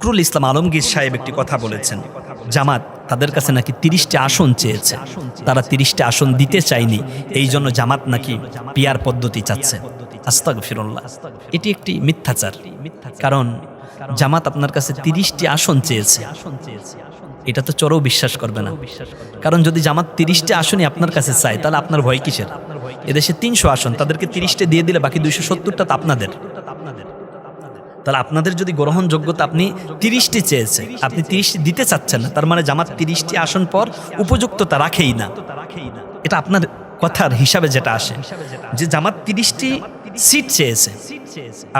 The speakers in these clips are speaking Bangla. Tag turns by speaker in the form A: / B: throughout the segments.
A: ফখরুল ইসলাম আলমগীর সাহেব একটি কথা বলেছেন। জামাত তাদের কাছে নাকি তিরিশটি আসন চেয়েছে। তারা তিরিশটি আসন দিতে চায়নি। এই জন্য জামাত নাকি পিয়ার পদ্ধতি চাচ্ছে। আস্তাক ফিরল্লাহ এটি একটি মিথ্যাচার। কারণ জামাত আপনার কাছে তিরিশটি আসন চেয়েছে। এটা তো চরও বিশ্বাস করবে না। কারণ যদি জামাত তিরিশটি আসনই আপনার কাছে চায়, তাহলে আপনার ভয় কিসের? এদেশে তিনশো আসন, তাদেরকে তিরিশটা দিয়ে দিলে বাকি দুইশো সত্তরটা তো আপনাদের। তাহলে আপনাদের যদি গ্রহণযোগ্যতা আপনি তিরিশটি চেয়েছে আপনি তিরিশটি দিতে চাচ্ছেন না, তার মানে জামাত তিরিশটি আসন পর উপযুক্ততা রাখেই না। এটা আপনার কথার হিসাবে যেটা আসে, যে জামাত তিরিশটি সিট চেয়েছে,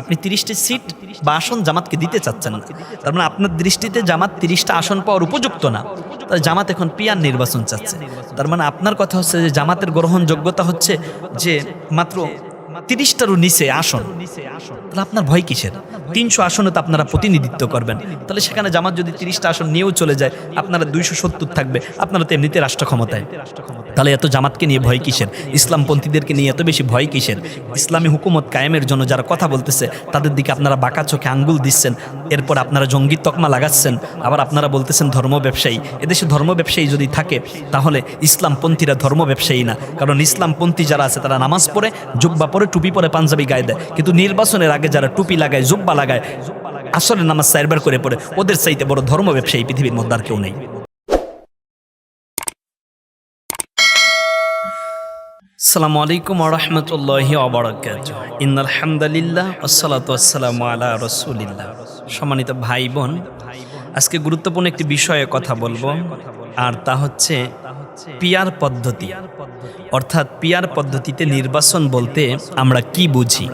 A: আপনি তিরিশটি সিট বা আসন জামাতকে দিতে চাচ্ছেন না। তার মানে আপনার দৃষ্টিতে জামাত তিরিশটা আসন পাওয়ার উপযুক্ত না, তাহলে জামাত এখন পিয়ার নির্বাচন চাচ্ছে। তার মানে আপনার কথা হচ্ছে যে জামাতের গ্রহণযোগ্যতা হচ্ছে যে মাত্র তিরিশটারও নিচে আসন। তাহলে আপনার ভয় কিসের? তিনশো আসনে তো আপনারা প্রতিনিধিত্ব করবেন। তাহলে সেখানে জামাত যদি তিরিশটা আসন নিয়েও চলে যায়, আপনারা দুইশো সত্তর থাকবে। আপনারা তো এমনিতে রাষ্ট্র ক্ষমতায় তাহলে এত জামাতকে নিয়ে ভয় কিসের? ইসলামপন্থীদেরকে নিয়ে এত বেশি ভয় কিসের? ইসলামী হুকুমত কায়েমের জন্য যারা কথা বলতেছে, তাদের দিকে আপনারা বাঁকা চোখে আঙ্গুল দিচ্ছেন। এরপর আপনারা জঙ্গি তকমা লাগাচ্ছেন, আবার আপনারা বলতেছেন ধর্ম ব্যবসায়ী। এদেশে ধর্ম ব্যবসায়ী যদি থাকে, তাহলে ইসলামপন্থীরা ধর্ম ব্যবসায়ী না। কারণ ইসলামপন্থী যারা আছে, তারা নামাজ পড়ে, জুব্বা পরে, টুপি পরে পাঞ্জাবি গায়ে দেয়। কিন্তু নির্বাচনের আগে যারা টুপি লাগায়, জুব্বা লাগায় আসলে নামাজ সাইরবার করে পড়ে, ওদের চাইতে বড় ধর্ম ব্যবসায়ী পৃথিবীর মধ্যে আর কেউ নেই। আসসালামু আলাইকুম রহমতুল্লাহি অবরাকাত ইন্নাল হামদালিল্লাহ আসসালাতু আসসালামু আলা রসুলিল্লাহ। সম্মানিত ভাই বোন আজকে গুরুত্বপূর্ণ একটি বিষয়ে কথা বলব, আর তা হচ্ছে পিয়ার পদ্ধতি। অর্থাৎ পিয়ার পদ্ধতিতে নির্বাচন বলতে আমরা কি বুঝি,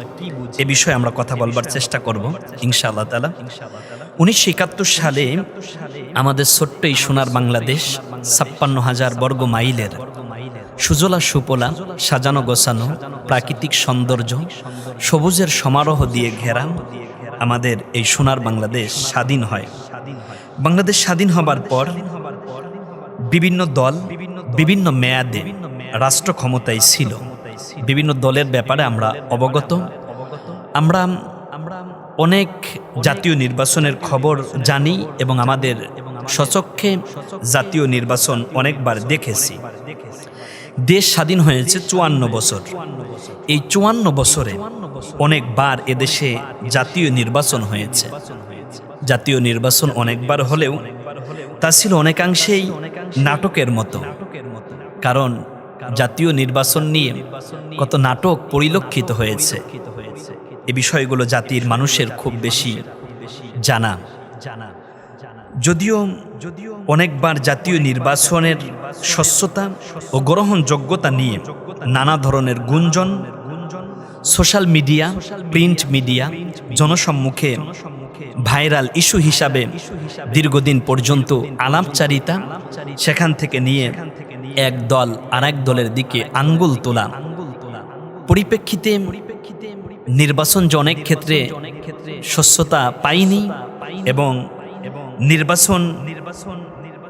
A: এ বিষয়ে আমরা কথা বলবার চেষ্টা করব, ইনশাআল্লাহ তালা উনিশশো একাত্তর সালে আমাদের ছোট্ট এই সোনার বাংলাদেশ ছাপ্পান্ন হাজার বর্গ মাইলের সুজলা সুপলা, সাজানো গোছানো, প্রাকৃতিক সৌন্দর্য, সবুজের সমারোহ দিয়ে ঘেরা আমাদের এই সোনার বাংলাদেশ স্বাধীন হয়। বাংলাদেশ স্বাধীন হবার পর বিভিন্ন দল, বিভিন্ন মেয়াদে রাষ্ট্র ক্ষমতায় ছিল। বিভিন্ন দলের ব্যাপারে আমরা অবগত। আমরা অনেক জাতীয় নির্বাচনের খবর জানি এবং আমাদের সচক্ষে জাতীয় নির্বাচন অনেকবার দেখেছি। দেশ স্বাধীন হয়েছে চুয়ান্ন বছর। এই চুয়ান্ন বছরে অনেকবার এদেশে জাতীয় নির্বাচন হয়েছে। জাতীয় নির্বাচন অনেকবার হলেও তা ছিল অনেকাংশেই নাটকের মতো। কারণ জাতীয় নির্বাচন নিয়ে কত নাটক পরিলক্ষিত হয়েছে। এ বিষয়গুলো জাতির মানুষের খুব বেশি জানা। যদিও যদিও অনেকবার জাতীয় নির্বাচনের স্বচ্ছতা ও গ্রহণযোগ্যতা নিয়ে নানা ধরনের গুঞ্জন, সোশ্যাল মিডিয়া, প্রিন্ট মিডিয়া, জনসম্মুখে ভাইরাল ইস্যু হিসাবে দীর্ঘদিন পর্যন্ত আলাপচারিতা সেখান থেকে নিয়ে এক দল আর এক দলের দিকে আঙ্গুল তোলা। পরিপ্রেক্ষিতে নির্বাচন যে অনেক ক্ষেত্রে স্বচ্ছতা পায়নি এবং নির্বাচন নির্বাচন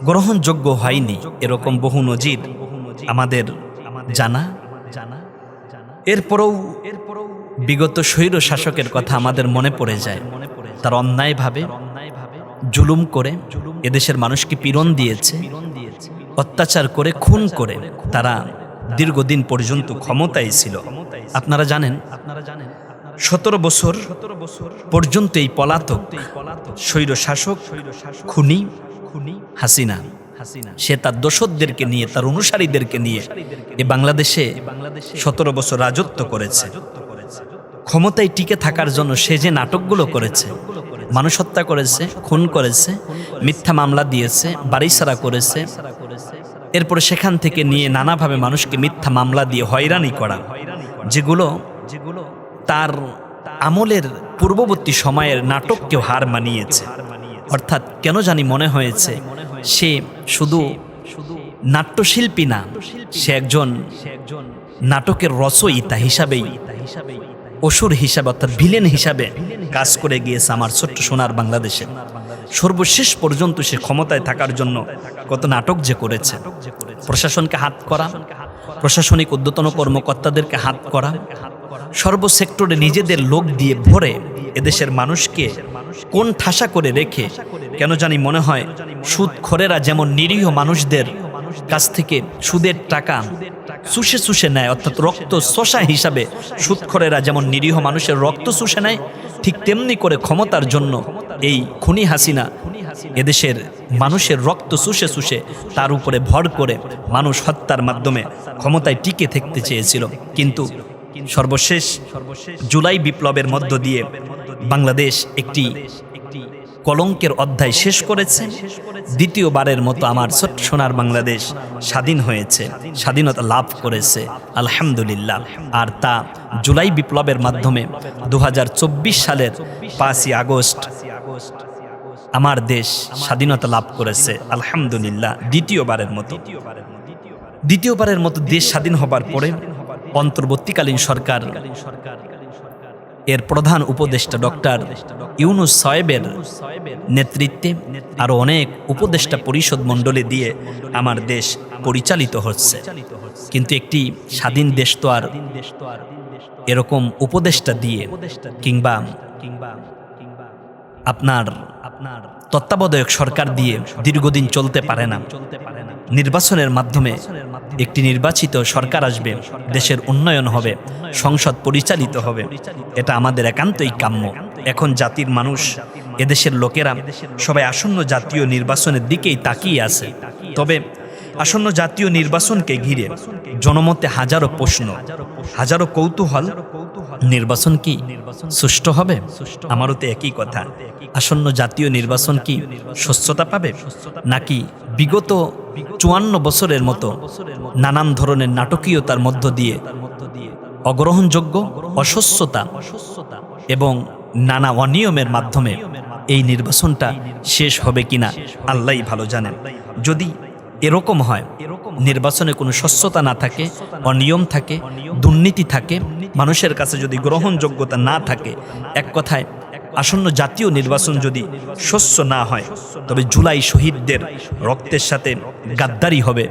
A: গ্রহণযোগ্য হয়নি, এরকম বহু নজির আমাদের জানা। এরপরও বিগত স্বৈর শাসকের কথা আমাদের মনে পড়ে যায়। তার অন্যায়ভাবে জুলুম করে এদেশের মানুষকে পীড়ন দিয়েছে, অত্যাচার করে, খুন করে তারা দীর্ঘদিন পর্যন্ত ক্ষমতায় ছিল। আপনারা জানেন আপনারা জানেন সতেরো বছর পর্যন্ত এই পলাতক স্বৈর শাসক খুনি হাসিনা। সে তার দোসরদেরকে নিয়ে, তার অনুসারীদেরকে নিয়ে এ বাংলাদেশে সতেরো বছর রাজত্ব করেছে। ক্ষমতায় টিকে থাকার জন্য সে যে নাটকগুলো করেছে, মানুষ হত্যা করেছে, খুন করেছে, মিথ্যা মামলা দিয়েছে, বাড়িছাড়া করেছে, এরপরে সেখান থেকে নিয়ে নানাভাবে মানুষকে মিথ্যা মামলা দিয়ে হয়রানি করা যেগুলো যেগুলো তার আমলের পূর্ববর্তী সময়ের নাটককেও হার মানিয়েছে। অর্থাৎ কেন জানি মনে হয়েছে, সে শুধু নাট্যশিল্পী না, সে একজন নাটকের রচয়িতা হিসাবেই, অসুর হিসাবে অর্থাৎ ভিলেন হিসাবে কাজ করে গিয়েছে আমার ছোট্ট সোনার বাংলাদেশে। সর্বশেষ পর্যন্ত সে ক্ষমতায় থাকার জন্য কত নাটক যে করেছে। প্রশাসনকে হাত করা, প্রশাসনিক উদ্যতন কর্মকর্তাদেরকে হাত করা সর্বসেক্টরে নিজেদের লোক দিয়ে ভরে এদেশের মানুষকে কোন ঠাসা করে রেখে কেন জানি মনে হয় সুদখোরেরা যেমন নিরীহ মানুষদের কাছ থেকে সুদের টাকা চুষে চুষে নেয়, অর্থাৎ রক্ত শোষা হিসাবে সুদখোরেরা যেমন নিরীহ মানুষের রক্ত শুষে নেয়, ঠিক তেমনি করে ক্ষমতার জন্য এই খুনি হাসিনা এদেশের মানুষের রক্ত চুষে চুষে তার উপরে ভর করে মানুষ হত্যার মাধ্যমে ক্ষমতায় টিকে থাকতে চেয়েছিল। কিন্তু সর্বশেষ জুলাই বিপ্লবের মধ্য দিয়ে বাংলাদেশ একটি কলঙ্কের অধ্যায় শেষ করেছে। দ্বিতীয়বারের মতো আমার সোনার বাংলাদেশ স্বাধীন হয়েছে, স্বাধীনতা লাভ করেছে, আলহামদুলিল্লাহ। আর তা জুলাই বিপ্লবের মাধ্যমে দু হাজার চব্বিশ সালের পাঁচই আগস্ট আমার দেশ স্বাধীনতা লাভ করেছে, আলহামদুলিল্লাহ। দ্বিতীয়বারের মতো। দ্বিতীয়বারের মতো দেশ স্বাধীন হবার পরে অন্তর্বর্তীকালীন সরকার। এর প্রধান উপদেষ্টা ডক্টর ইউনুস সাহেবের নেতৃত্বে আরও অনেক উপদেষ্টা পরিষদ মণ্ডলে দিয়ে আমার দেশ পরিচালিত হচ্ছে। কিন্তু একটি স্বাধীন দেশ তো আর এরকম উপদেষ্টা দিয়ে কিংবা কিংবা আপনার আপনার তত্ত্বাবধায়ক সরকার দিয়ে দীর্ঘদিন চলতে পারে না। নির্বাচনের মাধ্যমে একটি নির্বাচিত সরকার আসবে, দেশের উন্নয়ন হবে, সংসদ পরিচালিত হবে। এটা আমাদের একান্তই কাম্য। এখন জাতির মানুষ, এদেশের লোকেরা সবাই আসন্ন জাতীয় নির্বাচনের দিকেই তাকিয়ে আছে। তবে আসন্ন জাতীয় নির্বাচনকে ঘিরে জনমতে হাজারো প্রশ্ন, হাজারো কৌতূহল। নির্বাচন কি সুষ্ঠু হবে? আমারও তো একই কথা। আসন্ন জাতীয় নির্বাচন কি স্বচ্ছতা পাবে? নাকি বিগত চুয়ান্ন বছরের মতো নানান ধরনের নাটকীয়তার মধ্য দিয়ে অগ্রহণযোগ্য অস্বচ্ছতা এবং নানা অনিয়মের মাধ্যমে এই নির্বাচনটা শেষ হবে কিনা আল্লাহ ভালো জানেন। যদি এরকম হয়। নির্বাচনে কোনো স্বচ্ছতা না থাকে, অনিয়ম থাকে, দুর্নীতি থাকে, মানুষের কাছে যদি গ্রহণযোগ্যতা না থাকে, এক কথায় আসন্ন জাতীয় নির্বাচন যদি স্বচ্ছ না হয়, তবে জুলাই শহীদদের রক্তের সাথে গাদ্দারি হবে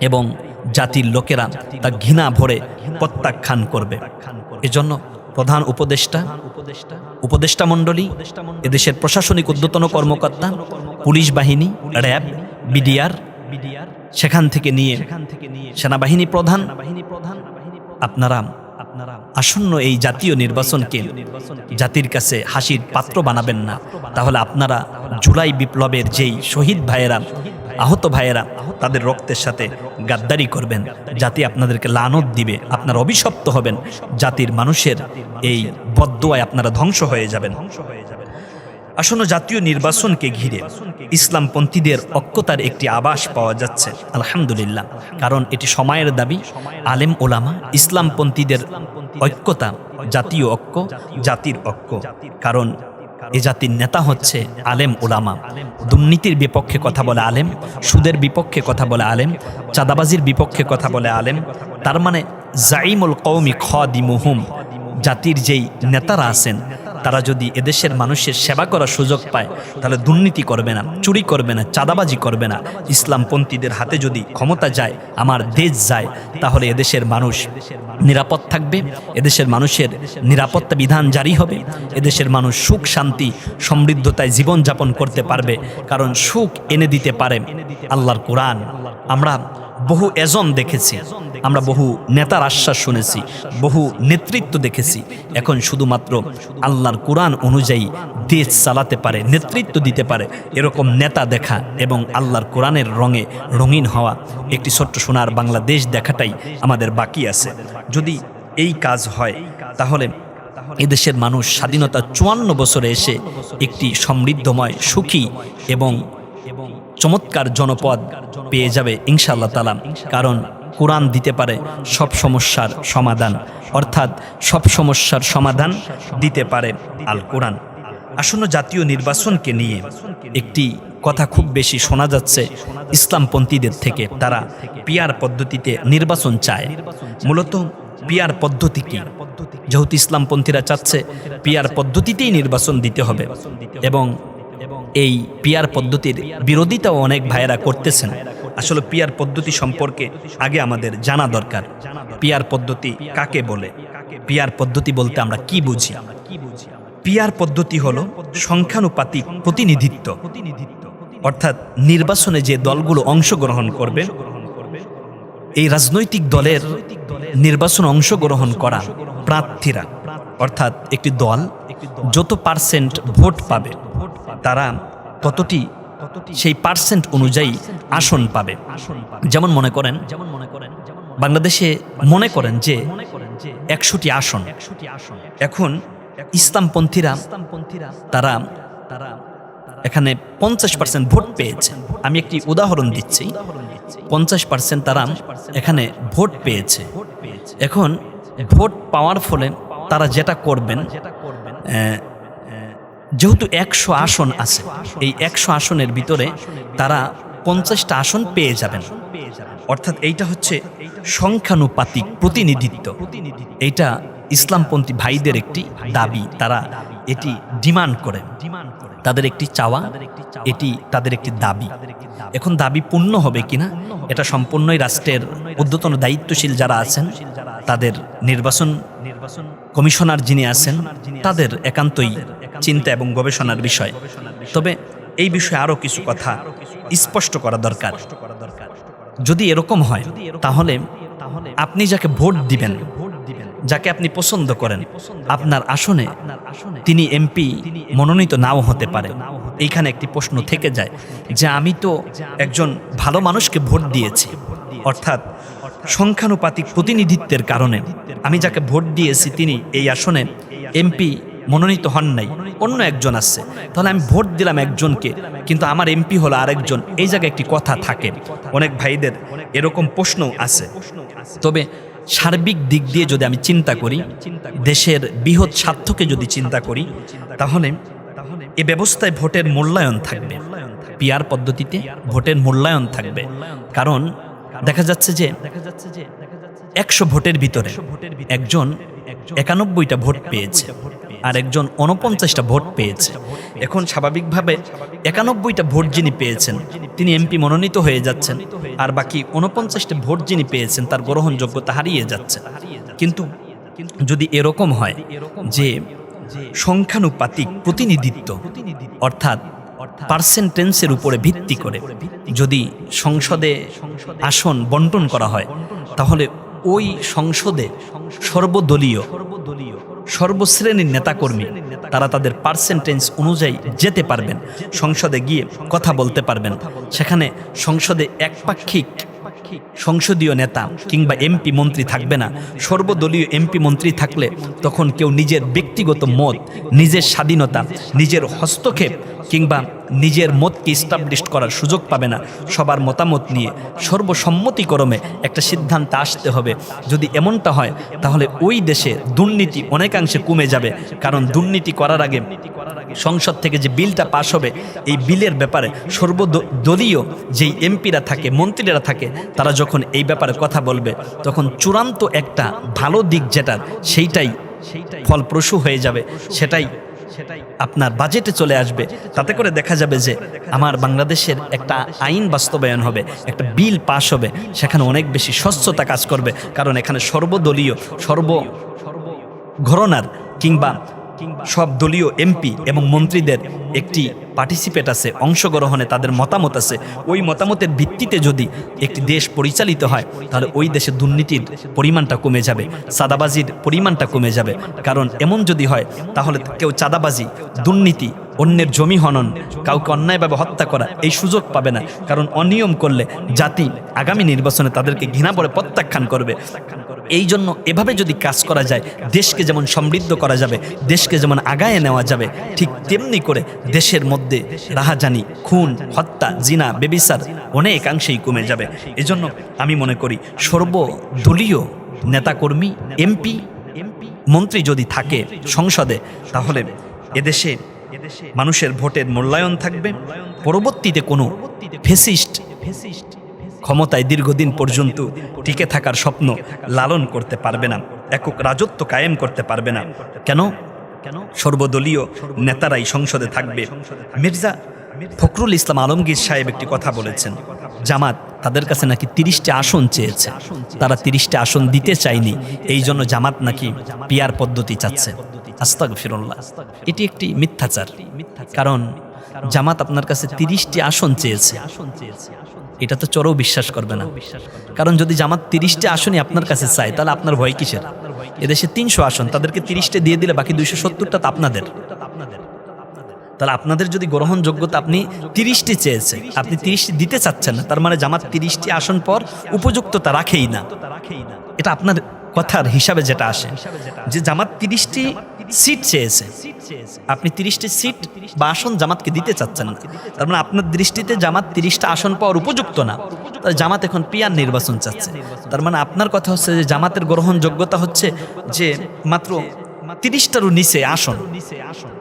A: এবং জাতির লোকেরা তা ঘৃণা ভরে প্রত্যাখ্যান করবে। এজন্য প্রধান উপদেষ্টা উপদেষ্টা মণ্ডলী, এদেশের প্রশাসনিক উদ্যতন কর্মকর্তা, পুলিশ বাহিনী, র্যাব, বিডিআর সেখান থেকে নিয়ে সেনাবাহিনী প্রধান আপনারা আপনারা আসন্ন এই জাতীয় নির্বাচনকে জাতির কাছে হাসির পাত্র বানাবেন না? তাহলে আপনারা জুলাই বিপ্লবের যেই শহীদ ভাইয়েরা আহত ভাইয়েরা তাদের রক্তের সাথে গাদ্দারি করবেন জাতি আপনাদেরকে লানত দিবে আপনারা অভিশপ্ত হবেন জাতির মানুষের এই বদুয়ায় আপনারা ধ্বংস হয়ে যাবেন। আসন্ন জাতীয় নির্বাচনকে ঘিরে ইসলামপন্থীদের অজ্ঞতার একটি আবাস পাওয়া যাচ্ছে, আলহামদুলিল্লাহ। কারণ এটি সময়ের দাবি, আলেম ওলামা, ইসলামপন্থীদের ঐক্যতা, জাতীয় ঐক্য, জাতির ঐক্য। কারণ এ জাতির নেতা হচ্ছে আলেম ওলামা। দুর্নীতির বিপক্ষে কথা বলে আলেম, সুদের বিপক্ষে কথা বলে আলেম, চাঁদাবাজির বিপক্ষে কথা বলে আলেম, তার মানে জাইমুল কৌমি খ জাতির যেই নেতারা আছেন তারা যদি এদেশের মানুষের সেবা করার সুযোগ পায়, তাহলে দুর্নীতি করবে না, চুরি করবে না, চাঁদাবাজি করবে না। ইসলামপন্থীদের হাতে যদি ক্ষমতা যায়, আমার দেশ যায়, তাহলে এদেশের মানুষ নিরাপদ থাকবে, এদেশের মানুষের নিরাপত্তা বিধান জারি হবে, এদেশের মানুষ সুখ, শান্তি, সমৃদ্ধতায় জীবনযাপন করতে পারবে, কারণ সুখ এনে দিতে পারে আল্লাহর কোরআন। আমরা বহু এজন দেখেছি। আমরা বহু নেতার আশ্বাস শুনেছি, বহু নেতৃত্ব দেখেছি। এখন শুধুমাত্র আল্লাহর কোরআন অনুযায়ী দেশ চালাতে পারে, নেতৃত্ব দিতে পারে, এরকম নেতা দেখা এবং আল্লাহর কোরআনের রঙে রঙিন হওয়া একটি ছোট্ট সোনার বাংলাদেশ দেখাটাই আমাদের বাকি আছে। যদি এই কাজ হয়, তাহলে এদেশের মানুষ স্বাধীনতা চুয়ান্ন বছরে এসে একটি সমৃদ্ধময় সুখী এবং চমৎকার জনপদ পেয়ে যাবে ইনশাআল্লাহ তালা কারণ কোরআন দিতে পারে সব সমস্যার সমাধান। অর্থাৎ সব সমস্যার সমাধান দিতে পারে আল কোরআন আসন্ন জাতীয় নির্বাচনকে নিয়ে একটি কথা খুব বেশি শোনা যাচ্ছে ইসলামপন্থীদের থেকে। তারা পিয়ার পদ্ধতিতে নির্বাচন চায়। মূলত পিয়ার পদ্ধতি কি? যেহেতু ইসলামপন্থীরা চাচ্ছে পিয়ার পদ্ধতিতেই নির্বাচন দিতে হবে। এবং এই পিয়ার পদ্ধতির বিরোধিতাও অনেক ভাইয়েরা করতেছেন। আসলে পিয়ার পদ্ধতি সম্পর্কে আগে আমাদের জানা দরকার। পিয়ার পদ্ধতি কাকে বলে? পিয়ার পদ্ধতি বলতে আমরা কি বুঝি? পিয়ার পদ্ধতি হল সংখ্যানুপাতিক প্রতিনিধিত্ব। অর্থাৎ নির্বাচনে যে দলগুলো অংশগ্রহণ করবে, এই রাজনৈতিক দলের নির্বাচনে অংশগ্রহণ করা প্রার্থীরা। অর্থাৎ একটি দল যত পার্সেন্ট ভোট পাবে তারা ততটি সেই পার্সেন্ট অনুযায়ী আসন পাবে। যেমন মনে করেন যেমন মনে করেন বাংলাদেশে মনে করেন যে একশোটি আসন। এখন ইসলামপন্থীরা তারা তারা এখানে পঞ্চাশ পার্সেন্ট ভোট পেয়েছে। আমি একটি উদাহরণ দিচ্ছি। পঞ্চাশ পার্সেন্ট তারা এখানে ভোট পেয়েছে। এখন ভোট পাওয়ার ফলে তারা যেটা করবেন আহ, যেহেতু একশো আসন আছে, এই একশো আসনের ভিতরে তারা পঞ্চাশটা আসন পেয়ে যাবেন। অর্থাৎ এইটা হচ্ছে সংখ্যানুপাতিক প্রতিনিধিত্ব। এইটা ইসলামপন্থী ভাইদের একটি দাবি, তারা এটি ডিমান্ড করে তাদের একটি চাওয়া, এটি তাদের একটি দাবি। এখন দাবি পূর্ণ হবে কিনা, এটা সম্পূর্ণই রাষ্ট্রের ঊর্ধ্বতন দায়িত্বশীল যারা আছেন, তাদের নির্বাচন কমিশনার যিনি আছেন, তাদের একান্তই চিন্তা এবং গবেষণার বিষয়। তবে এই বিষয়ে আরও কিছু কথা স্পষ্ট করা দরকার। যদি এরকম হয়, তাহলে আপনি যাকে ভোট দিবেন, যাকে আপনি পছন্দ করেন, আপনার আসনে তিনি এমপি মনোনীত নাও হতে পারে। এইখানে একটি প্রশ্ন থেকে যায় যে আমি তো একজন ভালো মানুষকে ভোট দিয়েছি। অর্থাৎ সংখ্যানুপাতিক প্রতিনিধিত্বের কারণে আমি যাকে ভোট দিয়েছি, তিনি এই আসনে এমপি মনোনীত হন নাই। অন্য একজন আসছে তাহলে আমি ভোট দিলাম একজনকে, কিন্তু আমার এমপি হলো আরেকজন। এই জায়গায় একটি কথা থাকে। অনেক ভাইদের এরকম প্রশ্নও আছে। তবে সার্বিক দিক দিয়ে যদি আমি চিন্তা করি, দেশের বৃহৎ স্বার্থকে যদি চিন্তা করি, তাহলে এ ব্যবস্থায় ভোটের মূল্যায়ন থাকবে। পিয়ার পদ্ধতিতে ভোটের মূল্যায়ন থাকবে। কারণ দেখা যাচ্ছে যে একশো ভোটের ভিতরে একজন একানব্বইটা ভোট পেয়েছে। আর একজন উনপঞ্চাশটা ভোট পেয়েছে। এখন স্বাভাবিকভাবে একানব্বইটা ভোট যিনি পেয়েছেন, তিনি এমপি মনোনীত হয়ে যাচ্ছেন, আর বাকি উনপঞ্চাশটা ভোট যিনি পেয়েছেন, তার গ্রহণযোগ্যতা হারিয়ে যাচ্ছে। কিন্তু যদি এরকম হয় যে সংখ্যানুপাতিক প্রতিনিধিত্ব, অর্থাৎ পার্সেন্টেন্সের উপরে ভিত্তি করে যদি সংসদে আসন বন্টন করা হয়, তাহলে ওই সংসদে সর্বদলীয় সর্বশ্রেণীর নেতাকর্মী। তারা তাদের পার্সেন্টেজ অনুযায়ী যেতে পারবেন। সংসদে গিয়ে কথা বলতে পারবেন। সেখানে সংসদে একপাক্ষিক সংসদীয় নেতা কিংবা এমপি মন্ত্রী থাকবে না। সর্বদলীয় এমপি মন্ত্রী থাকলে তখন কেউ নিজের ব্যক্তিগত মত, নিজের স্বাধীনতা, নিজের হস্তক্ষেপ কিংবা নিজের মতকে ইস্টাবলিশ করার সুযোগ পাবে না। সবার মতামত নিয়ে সর্বসম্মতিক্রমে একটা সিদ্ধান্ত আসতে হবে। যদি এমনটা হয়, তাহলে ওই দেশে দুর্নীতি অনেকাংশে কমে যাবে। কারণ দুর্নীতি করার আগে সংসদ থেকে যে বিলটা পাশ হবে, এই বিলের ব্যাপারে সর্বদলীয় যেই এমপিরা থাকে, মন্ত্রীরা থাকে, তারা যখন এই ব্যাপারে কথা বলবে, তখন চূড়ান্ত একটা ভালো দিক যেটার, সেইটাই সেইটাই ফলপ্রসূ হয়ে যাবে, সেটাই আপনার বাজেটে চলে আসবে। তাতে করে দেখা যাবে যে আমার বাংলাদেশের একটা আইন বাস্তবায়ন হবে, একটা বিল পাশ হবে, সেখানে অনেক বেশি স্বচ্ছতা কাজ করবে, কারণ এখানে সর্বদলীয় সর্ব সর্ব ঘরনার কিংবা সব দলীয় এমপি এবং মন্ত্রীদের একটি পার্টিসিপেট আছে, অংশগ্রহণে তাদের মতামত আছে। ওই মতামতের ভিত্তিতে যদি একটি দেশ পরিচালিত হয়, তাহলে ওই দেশে দুর্নীতির পরিমাণটা কমে যাবে, চাঁদাবাজির পরিমাণটা কমে যাবে। কারণ এমন যদি হয়, তাহলে কেউ চাঁদাবাজি, দুর্নীতি, অন্যের জমি হনন, কাউকে অন্যায়ভাবে হত্যা করা, এই সুযোগ পাবে না। কারণ অনিয়ম করলে জাতি আগামী নির্বাচনে তাদেরকে ঘৃণা করে প্রত্যাখ্যান করবে। এই জন্য এভাবে যদি কাজ করা যায়, দেশকে যেমন সমৃদ্ধ করা যাবে, দেশকে যেমন আগায় নেওয়া যাবে, ঠিক তেমনি করে দেশের মধ্যে রাহাজানি, খুন, হত্যা, জিনা, বেবিসার অনেকাংশেই কমে যাবে। এজন্য আমি মনে করি সর্বদলীয় নেতাকর্মী, এমপি এমপি মন্ত্রী যদি থাকে সংসদে, তাহলে এদেশে মানুষের ভোটের মূল্যায়ন থাকবে। পরবর্তীতে কোনো ফেসিস্ট ফেসিস্ট ক্ষমতায় দীর্ঘদিন পর্যন্ত টিকে থাকার স্বপ্ন লালন করতে পারবে না, একক রাজত্ব কায়েম করতে পারবে না। কেন? কেন সর্বদলীয় নেতারাই সংসদে থাকবে। মির্জা ফখরুল ইসলাম আলমগীর সাহেব একটি কথা বলেছেন, জামাত তাদের কাছে নাকি তিরিশটি আসন চেয়েছে। তারা তিরিশটি আসন দিতে চায়নি, এই জন্য জামাত নাকি পিয়ার পদ্ধতি চাচ্ছে। আস্তাক ফিরুল্লাহ এটি একটি মিথ্যাচার। কারণ জামাত আপনার কাছে তিরিশটি আসন চেয়েছে। এটা তো চরও বিশ্বাস করবে না। কারণ যদি জামাত তিরিশটি আসনই আপনার কাছে চায়, তাহলে আপনার ভয় কিসের? এদেশে তিনশো আসন, তাদেরকে তিরিশটা দিয়ে দিলে বাকি দুইশো সত্তরটা তো আপনাদের। তাহলে আপনাদের যদি গ্রহণযোগ্যতা আপনি তিরিশটি চেয়েছে আপনি তিরিশটি দিতে চাচ্ছেন না, তার মানে জামাত তিরিশটি আসন পর উপযুক্ততা রাখেই না। এটা আপনার কথার হিসাবে যেটা আসে, যে জামাত তিরিশটি সিট চেয়েছে। আপনি তিরিশটি সিট বা আসন জামাতকে দিতে চাচ্ছেন না। তার মানে আপনার দৃষ্টিতে জামাত তিরিশটা আসন পাওয়ার উপযুক্ত না। তাহলে জামাত এখন পিয়ার নির্বাচন চাচ্ছে। তার মানে আপনার কথা হচ্ছে যে জামাতের গ্রহণযোগ্যতা হচ্ছে যে মাত্র তিরিশটারও নিচে আসন।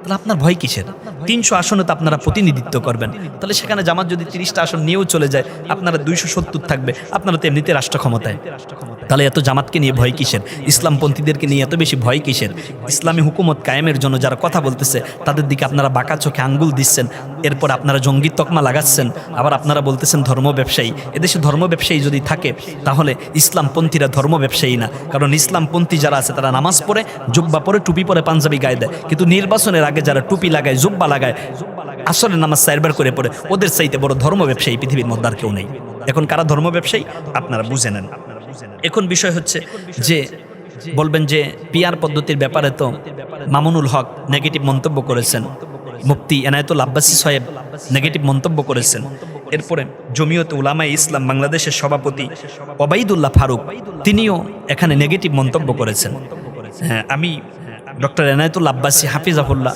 A: তাহলে আপনার ভয় কিসের? তিনশো আসনে তো আপনারা প্রতিনিধিত্ব করবেন। তাহলে সেখানে জামাত যদি তিরিশটা আসন নিয়েও চলে যায়, আপনারা দুইশো সত্তর থাকবে। আপনারা তো এমনিতে রাষ্ট্র ক্ষমতায় তাহলে এত জামাতকে নিয়ে ভয় কিসের? ইসলামপন্থীদেরকে নিয়ে এত বেশি ভয় কিসের? ইসলামী হুকুমত কায়েমের জন্য যারা কথা বলতেছে, তাদের দিকে আপনারা বাঁকা চোখে আঙ্গুল দিচ্ছেন। এরপর আপনারা জঙ্গি তকমা লাগাচ্ছেন। আবার আপনারা বলতেছেন ধর্ম ব্যবসায়ী। এদেশে ধর্ম ব্যবসায়ী যদি থাকে, তাহলে ইসলামপন্থীরা ধর্ম ব্যবসায়ী না। কারণ ইসলামপন্থী যারা আছে, তারা নামাজ পড়ে, জুব্বা টুপি পরে পাঞ্জাবি গায়ে দেয়। কিন্তু নির্বাচনের আগে যারা টুপি লাগায়, জুব্বা লাগায় আসলে নামাজ সাইরবার করে পড়ে, ওদের চাইতে বড় ধর্ম ব্যবসায়ী পৃথিবীর মধ্যে আর কেউ নেই। এখন কারা ধর্ম ব্যবসায়ী? আপনারা বুঝে নেন। এখন বিষয় হচ্ছে যে, বলবেন যে পিয়ার পদ্ধতির ব্যাপারে তো মামুনুল হক নেগেটিভ মন্তব্য করেছেন। মুফতি এনায়তুল আব্বাসী সাহেব নেগেটিভ মন্তব্য করেছেন। এরপরে জমিয়ত উলামা ইসলাম বাংলাদেশের সভাপতি ওবাইদুল্লাহ ফারুক, তিনিও এখানে নেগেটিভ মন্তব্য করেছেন। হ্যাঁ আমি ডক্টর এনায়তুল আব্বাসী হাফিজাহুল্লাহ,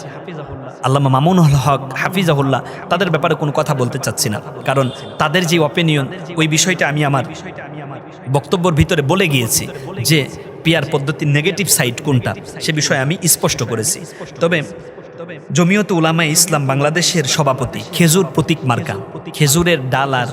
A: আল্লামা মামুন হক হাফিজাহুল্লাহ তাদের ব্যাপারে কোনো কথা বলতে চাচ্ছি না। কারণ তাদের যে অপিনিয়ন ওই বিষয়টা আমি আমার বক্তব্যের ভিতরে বলে গিয়েছি যে পিয়ার পদ্ধতির নেগেটিভ সাইড কোনটা, সে বিষয়ে আমি স্পষ্ট করেছি। তবে জমিয়ত উলামা ইসলাম বাংলাদেশের সভাপতি খেজুর প্রতীক মার্কা, খেজুরের ডাল আর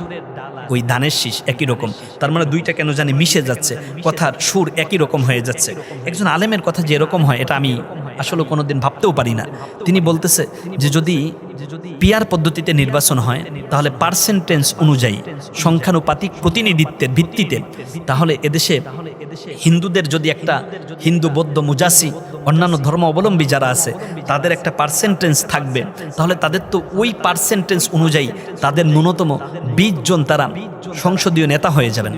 A: ওই ধানের শীষ একই রকম। তার মানে দুইটা কেন জানি মিশে যাচ্ছে। কথার সুর একই রকম হয়ে যাচ্ছে। একজন আলেমের কথা যে এরকম হয়, এটা আমি আসলে কোনোদিন ভাবতেও পারি না। তিনি বলতেছে যে যদি পিয়ার পদ্ধতিতে নির্বাচন হয়, তাহলে পার্সেন্টেজ অনুযায়ী সংখ্যানুপাতিক প্রতিনিধিত্বের ভিত্তিতে, তাহলে এদেশে হিন্দুদের যদি একটা হিন্দু বৌদ্ধ মুজাসি অন্যান্য ধর্ম অবলম্বী যারা আছে, তাদের একটা পার্সেন্টেজ থাকবে। তাহলে তাদের তো ওই পার্সেন্টেজ অনুযায়ী তাদের ন্যূনতম বিশ জন তারা সংসদীয় নেতা হয়ে যাবেন।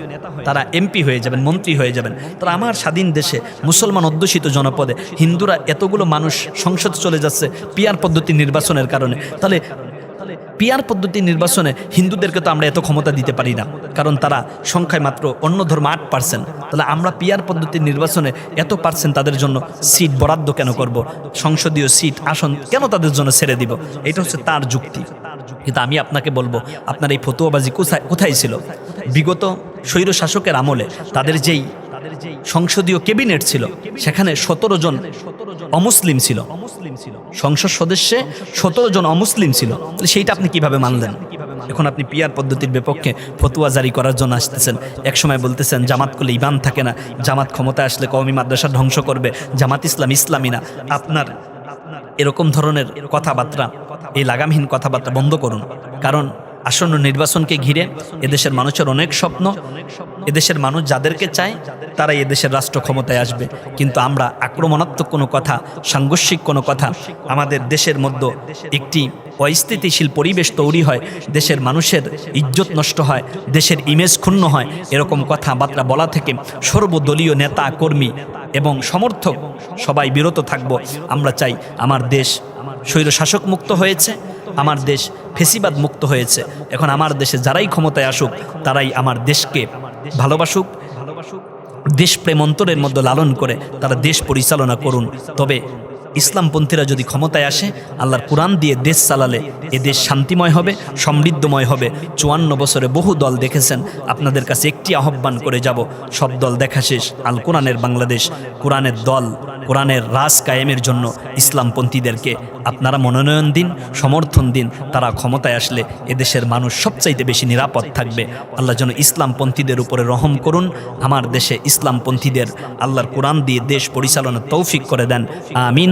A: তারা এমপি হয়ে যাবেন, মন্ত্রী হয়ে যাবেন। তারা আমার স্বাধীন দেশে মুসলমান অধ্যুষিত জনপদে হিন্দুরা এতগুলো মানুষ সংসদ চলে যাচ্ছে পিয়ার পদ্ধতি নির্বাচনের কারণে। তাহলে পিয়ার পদ্ধতি নির্বাচনে হিন্দুদেরকে তো আমরা এত ক্ষমতা দিতে পারি না, কারণ তারা সংখ্যায় মাত্র অন্য ধর্ম আট পার্সেন্ট তাহলে আমরা পিয়ার পদ্ধতির নির্বাচনে এত পার্সেন্ট তাদের জন্য সিট বরাদ্দ কেন করব? সংসদীয় সিট আসন কেন তাদের জন্য ছেড়ে দিব? এটা হচ্ছে তার যুক্তি। কিন্তু আমি আপনাকে বলব, আপনার এই ফতুয়াবাজি কোথায় কোথায় ছিল? বিগত স্বৈর শাসকের আমলে তাদের যেই সংসদীয় ক্যাবিনেট ছিল সেখানে সতেরো জন অমুসলিম ছিল। সংসদ সদস্যে সতেরো জন অমুসলিম ছিল। সেইটা আপনি কীভাবে মানলেন? এখন আপনি পিয়ার পদ্ধতির বিপক্ষে ফতুয়া জারি করার জন্য আসতেছেন। একসময় বলতেছেন জামাত করলে ইমান থাকে না। জামাত ক্ষমতায় আসলে কওমি মাদ্রাসা ধ্বংস করবে। জামাত ইসলাম ইসলামী না। আপনার এরকম ধরনের কথাবার্তা এই লাগামহীন কথাবার্তা বন্ধ করুন। কারণ আসন্ন নির্বাচনকে ঘিরে এদেশের মানুষের অনেক স্বপ্ন, এদেশের মানুষ যাদেরকে চায় তারাই এদেশের রাষ্ট্র ক্ষমতায় আসবে। কিন্তু আমরা আক্রমণাত্মক কোনো কথা, সাংঘর্ষিক কোনো কথা, আমাদের দেশের মধ্যে একটি অস্থিতিশীল পরিবেশ তৈরি হয়, দেশের মানুষের ইজ্জত নষ্ট হয়, দেশের ইমেজ ক্ষুণ্ণ হয়, এরকম কথাবার্তা বলা থেকে সর্বদলীয় নেতা, কর্মী এবং সমর্থক সবাই বিরত থাকব। আমরা চাই আমার দেশ স্বৈর শাসক মুক্ত হয়েছে আমার দেশ ফেসিবাদ মুক্ত হয়েছে। এখন আমার দেশে যারাই ক্ষমতায় আসুক, তারাই আমার দেশকে ভালোবাসুক, দেশপ্রেম অন্তরের মধ্যে লালন করে তারা দেশ পরিচালনা করুন। তবে ইসলামপন্থীরা যদি ক্ষমতায় আসে, আল্লাহর কোরআন দিয়ে দেশ চালালে এ দেশ শান্তিময় হবে, সমৃদ্ধময় হবে। চুয়ান্ন বছরে বহু দল দেখেছেন, আপনাদের কাছে একটি আহ্বান করে যাব। সব দল দেখা শেষ, আল কোরআনের বাংলাদেশ। কোরআনের দল, কোরআনের রাজ কায়েমের জন্য ইসলামপন্থীদেরকে আপনারা মনোনয়ন দিন, সমর্থন দিন। তারা ক্ষমতায় আসলে এদেশের মানুষ সবচাইতে বেশি নিরাপদ থাকবে। আল্লাহ যেন ইসলামপন্থীদের উপরে রহম করুন। আমার দেশে ইসলামপন্থীদের আল্লাহর কোরআন দিয়ে দেশ পরিচালনার তৌফিক করে দেন। আমিন।